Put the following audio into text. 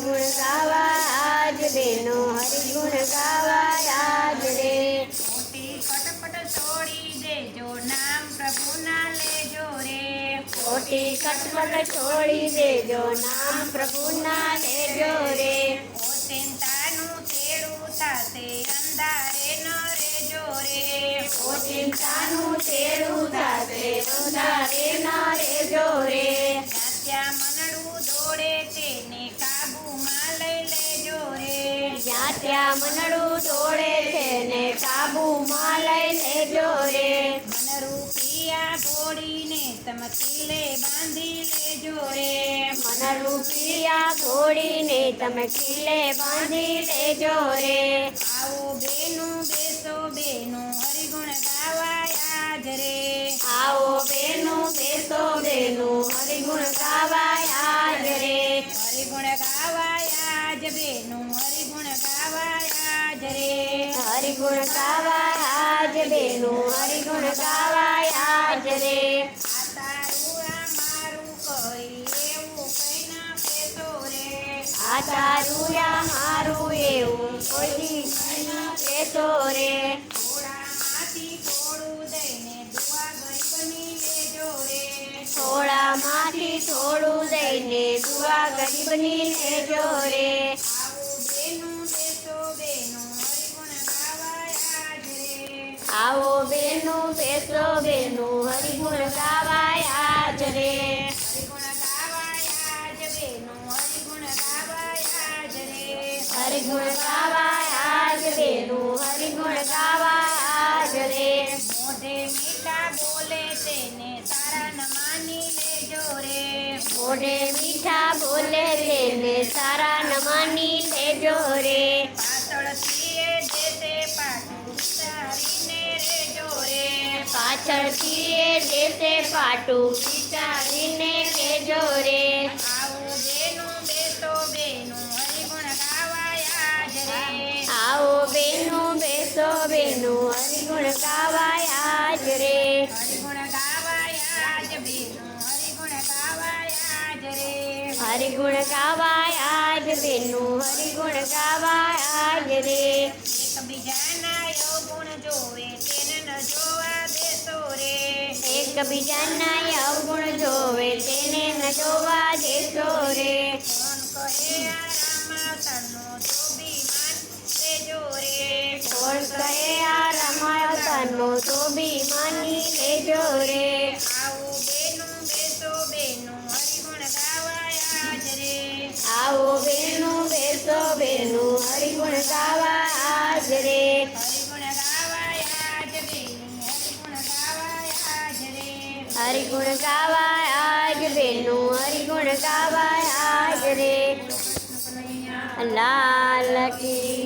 હરિગુણ ગાવા આજ બેનો હરિગુણ ગાવા આજ રે મોટી કટપટ છોડી દેજો નામ પ્રભુના લેજો રે. મોટી કટપટ છોડી દેજો નામ પ્રભુના લેજો રે. ચિંતાનું તેડું થાશે અંધારે ન રેજો રે. ચિંતાનું તેડું થાશે અંધારે જ્યાં ત્યાં મનડું તોડે છે ને કાબુમાં લઈ લેજો રે. મન રૂપિયા ઘોડીને તમ કિલ્લે બાંધી લેજો રે. મન રૂપિયા ઘોડીને તમે કિલ્લે બાંધી લેજો રે. આવો બેનું બેસો બેનું હરિગુણ ગાવાય, આજ બેનું હરિગુણ ગાવાયા જ રે આ મારું એવું કઈ કહેતો રે. થોડામાંથી થોડું દઈને દુઆ ગરીબની લેજો આવો બેનું બેસો બેનું હરિગુણ ગાવાય આજ રે. હરિગુણ ગાવાય આજ બેનું હરિગુણ ગાવાય આજ રે. ગાવાયા જ બેનું હરિગુણ ગાવાયા જ રે. હરિગુણ ગાવાયા જ બેનું મોઢે રે. મીઠા બોલે તેને તારા ન માની લેજો રે. પાછળથી એ દેશે પાટું. વિચારીને રેજો રે. પાછળથી એ દેશે પાટું વિચારીને કેજો રે. આવો બેનું બેસો બેનું હરિગુણ ગાવાયા જ રે. હરિગુણ ગાવાયા જ બેનું હરિગુણ ગાવાયા જ રે. હરિગુણ ગાવાયા જ બેનું હરિગુણ ગાવાયા જ રે. એકબીજાના અવગુણ જોવે તેને ન જોવા દેશો રે. કોણ કહે આ રામાવતારનો તો બીમાન લેજો રે? કોણ કહે આ રમાવતાનો તો બી માની લેજો રે? આવો બેનું બેસો બેનું હરિગુણ ગાવાયા જ રે. આવો બેનું બેસો બેનું હરિગુણ ગાવા જ રે. હરિગુણ ગાવાય આજ બેનું હરિગુણ ગાવાય આજ રે. લાલ કી